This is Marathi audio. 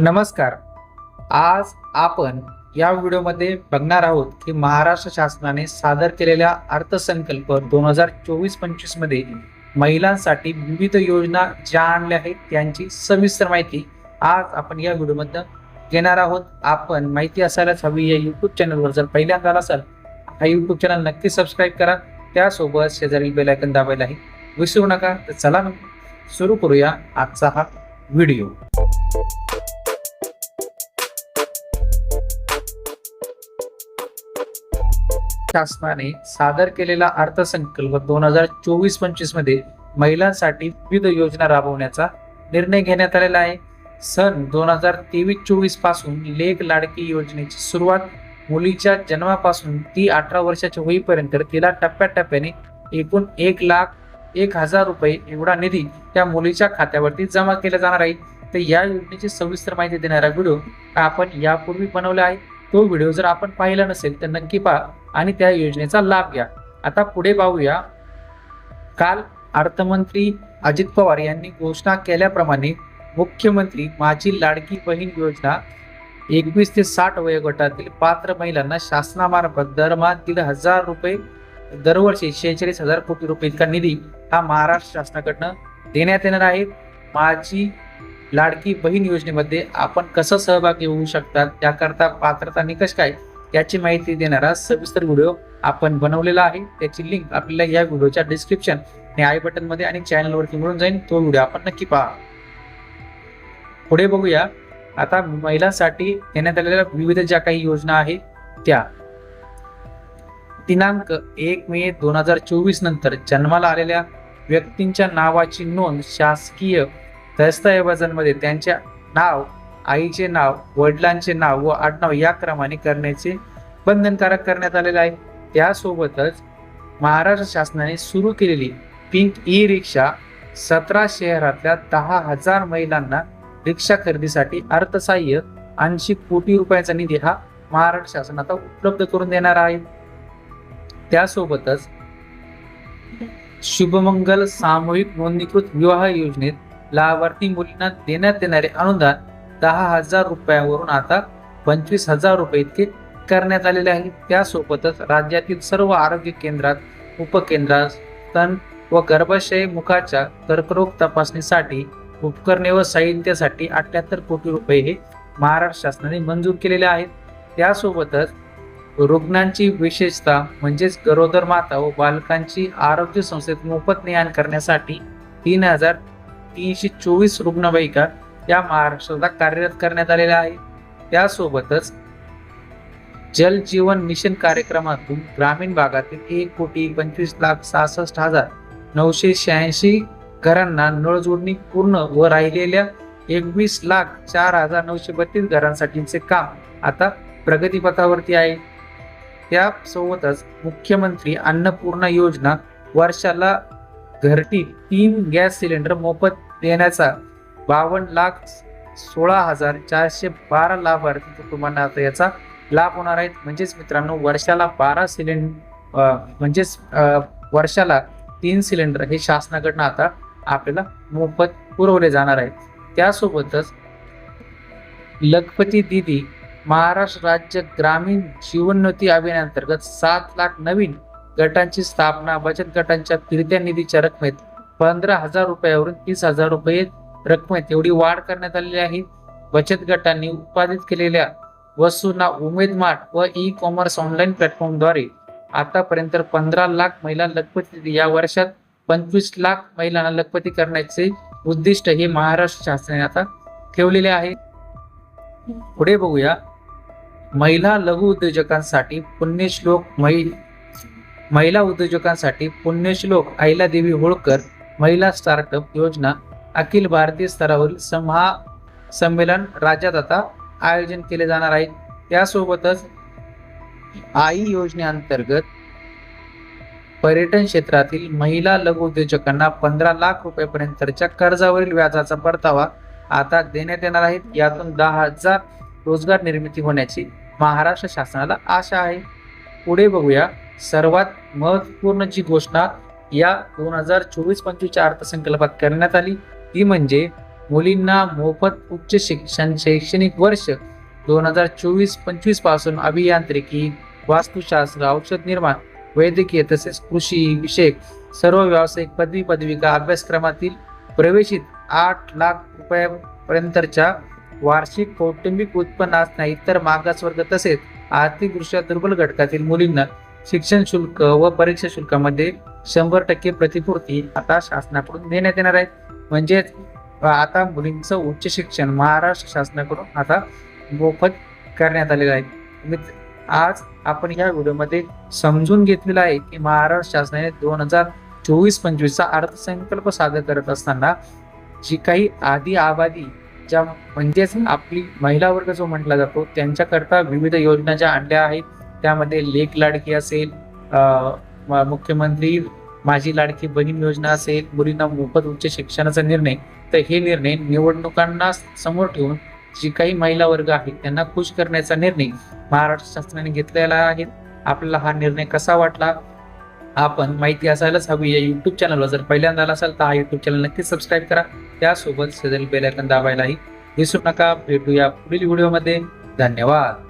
नमस्कार. आज आपण या व्हिडिओमध्ये बघणार आहोत की महाराष्ट्र शासनाने सादर केलेल्या अर्थसंकल्प दोन हजार चोवीस पंचवीसमध्ये महिलांसाठी विविध योजना ज्या आणल्या आहेत त्यांची सविस्तर माहिती आज आपण या व्हिडिओमध्ये घेणार आहोत. आपण माहिती असायलाच हवी या यूट्यूब चॅनलवर जर पहिल्यांदा असाल हा यूट्यूब चॅनल नक्की सबस्क्राईब करा. त्यासोबत शेजारी बेलायकन दाबायलाही विसरू नका. तर चला सुरू करूया आजचा हा व्हिडिओ. शासनाने सादर केलेला अर्थसंकल्प दोन हजार चोवीस पंचवीसमध्ये महिलांसाठी विविध योजना राबवण्याचा निर्णय घेण्यात आलेला आहे. सन दोन हजार तेवीस चोवीसपासून लेख लाडकी योजनेची सुरुवात मुलीच्या जन्मापासून ती अठरा वर्षाची होईपर्यंत तिला टप्प्याटप्प्याने एकूण एक लाख एक हजार रुपये एवढा निधी त्या मुलीच्या खात्यावरती जमा केला जाणार आहे. तर या योजनेची सविस्तर माहिती देणारा व्हिडिओ आपण यापूर्वी बनवला आहे. तो व्हिडिओ जर आपण पाहिला नसेल तर नक्की पहा आणि त्या योजनेचा लाभ घ्या. आता पुढे पाहूया. काल अर्थमंत्री अजित पवार यांनी घोषणा केल्याप्रमाणे मुख्यमंत्री माझी लाडकी बहीण योजना एकवीस ते साठ वयोगटातील पात्र महिलांना शासनामार्फत दरमहा दीड हजार रुपये दरवर्षी शेहेचाळीस हजार कोटी रुपये इतका निधी हा महाराष्ट्र शासनाकडनं देण्यात येणार आहे. माझी लाडकी बहीण योजनेमध्ये आपण कसं सहभागी होऊ शकतात त्याकरता पात्रता निकष काय याची माहिती देणारा सविस्तर व्हिडिओ आपण बनवलेला आहे. त्याची लिंक आपल्याला या व्हिडिओच्या डिस्क्रिप्शन आणि आय बटनमध्ये आणि चॅनलवरती मिळून जाईल. तो व्हिडिओ आपण नक्की पहा. पुढे बघूया. आता महिलांसाठी देण्यात आलेल्या विविध ज्या काही योजना आहेत त्या. दिनांक एक मे दोन हजार चोवीस नंतर जन्माला आलेल्या व्यक्तींच्या नावाची नोंद शासकीय दस्तऐवजांमध्ये त्यांचे नाव आईचे नाव वडिलांचे नाव व आडनाव या क्रमाने करण्याचे बंधनकारक करण्यात आलेले आहे. त्यासोबतच महाराष्ट्र शासनाने सुरू केलेली पिंक ई रिक्षा सतरा शहरातल्या दहा हजार महिलांना रिक्षा खरेदीसाठी अर्थसहाय्य ऐंशी कोटी रुपयाचा निधी हा महाराष्ट्र शासन आता उपलब्ध करून देणार आहे. त्यासोबतच शुभमंगल सामूहिक नोंदणीकृत विवाह योजनेत लाभार्थी मुलींना देण्यात येणारे अनुदान दहा हजार रुपयावरून आता पंचवीस हजार रुपये इतके करण्यात आलेले आहे. त्यासोबतच राज्यातील सर्व आरोग्य केंद्रात उपकेंद्रात स्तन व गर्भाशय मुखाच्या कर्करोग तपासणीसाठी उपकरणे व साहित्यासाठी अठ्याहत्तर कोटी रुपये हे महाराष्ट्र शासनाने मंजूर केलेले आहेत. त्यासोबतच रुग्णांची विशेषता म्हणजेच गरोदर माता व बालकांची आरोग्य संस्थेत मोफत ने करण्यासाठी तीन हजार तीनशे चोवीस रुग्णवाहिका या महाराष्ट्राला कार्यरत करण्यात आलेल्या आहेत. त्यासोबतच जल जीवन मिशन कार्यक्रमातून ग्रामीण भागातील एक कोटी पंचवीस लाख सहासष्ट हजार नऊशे शहाऐंशी घरांना नळजोडणी पूर्ण व राहिलेल्या एकवीस लाख चार हजार नऊशे बत्तीस घरांसाठीचे काम आता प्रगतीपथावरती आहे. त्यासोबतच मुख्यमंत्री अन्नपूर्णा योजना वर्षाला घरटी तीन गॅस सिलेंडर मोफत देण्याचा बावन्न लाख सोळा हजार चारशे बारा लाभार्थी कुटुंबांना आता याचा लाभ होणार आहेत. म्हणजेच मित्रांनो वर्षाला बारा सिलेंडर म्हणजेच वर्षाला तीन सिलेंडर हे शासनाकडनं आता आपल्याला मोफत पुरवले जाणार आहेत. त्यासोबतच लखपती दिदी महाराष्ट्र राज्य ग्रामीण जीवनोन्नती अभियानांतर्गत सात लाख नवीन गटांची स्थापना बचत गटांच्या फिरत्या निधीच्या रकमेत पंधरा हजार रुपयावरून तीस हजार रुपये रकमेत एवढी वाढ करण्यात आलेली आहे. बचत गटांनी उत्पादित केलेल्या वस्तूंना उमेद मार्ट व ई कॉमर्स ऑनलाईन प्लॅटफॉर्मद्वारे आतापर्यंत पंधरा लाख महिला लखपती या वर्षात पंचवीस लाख महिलांना लखपती करण्याचे उद्दिष्ट हे महाराष्ट्र शासनाने आता ठेवलेले आहे. पुढे बघूया. महिला लघु उद्योजकांसाठी पुण्यश्लोक महि महिला उद्योजकांसाठी पुण्यश्लोक अहिल्यादेवी होळकर महिला स्टार्टअप योजना अखिल भारतीय स्तरावरील समहा संमेलन राज्यात आता आयोजन केले जाणार आहे. त्यासोबतच आई योजनेअंतर्गत पर्यटन क्षेत्रातील महिला लघु उद्योजकांना पंधरा लाख रुपयापर्यंतच्या कर्जावरील व्याजाचा परतावा आता देण्यात येणार आहे. यातून दहा हजार रोजगार निर्मिती होण्याची महाराष्ट्र शासनाला आशा आहे. पुढे बघूया. सर्वात महत्त्वपूर्ण जी घोषणा या दोन हजार चोवीस पंचवीसच्या अर्थसंकल्पात करण्यात आली ती म्हणजे मुलींना मोफत उच्च शिक्षण शैक्षणिक वर्ष दोन हजार चोवीस पंचवीसपासून अभियांत्रिकी वास्तुशास्त्र औषध निर्माण वैद्यकीय तसेच कृषी विषयक सर्व व्यावसायिक पदवी पदविका अभ्यासक्रमातील प्रवेशित आठ लाख रुपयापर्यंतच्या वार्षिक कौटुंबिक उत्पन्न असणाऱ्या इतर मागासवर्ग तसेच आर्थिकदृष्ट्या दुर्बल घटकातील मुलींना शिक्षण शुल्क व परीक्षा शुल्कामध्ये शंभर टक्के प्रतिपूर्ती आता शासनाकडून देण्यात येणार आहे. म्हणजेच आता मुलींचं उच्च शिक्षण महाराष्ट्र शासनाकडून आता मोफत करण्यात आलेलं आहे. आज आपण या व्हिडिओमध्ये समजून घेतलेलं आहे की महाराष्ट्र शासनाने दोन हजार चोवीस पंचवीसचा अर्थसंकल्प सादर करत असताना जी काही आदी आबादी ज्या म्हणजेच आपली महिला वर्ग जो म्हटला जातो त्यांच्याकरता विविध योजना ज्या आणल्या आहेत त्यामध्ये लेख लाडकी असेल म- मुख्यमंत्री माझी लाडकी बहीण योजना असेल मुलींना मोफत उच्च शिक्षणाचा निर्णय तर हे निर्णय निवडणुकांना समोर ठेवून जी काही महिला वर्ग आहेत त्यांना खुश करण्याचा निर्णय महाराष्ट्र शासनाने घेतलेला आहे. आपल्याला हा निर्णय कसा वाटला? आपण माहिती असायलाच हवी. या युट्यूब चॅनलवर जर पहिल्यांदा आला असाल तर हा युट्यूब चॅनल नक्कीच सबस्क्राईब करा. त्यासोबत सदल बेल दाबायलाही विसरू नका. भेटूया पुढील व्हिडिओमध्ये धन्यवाद.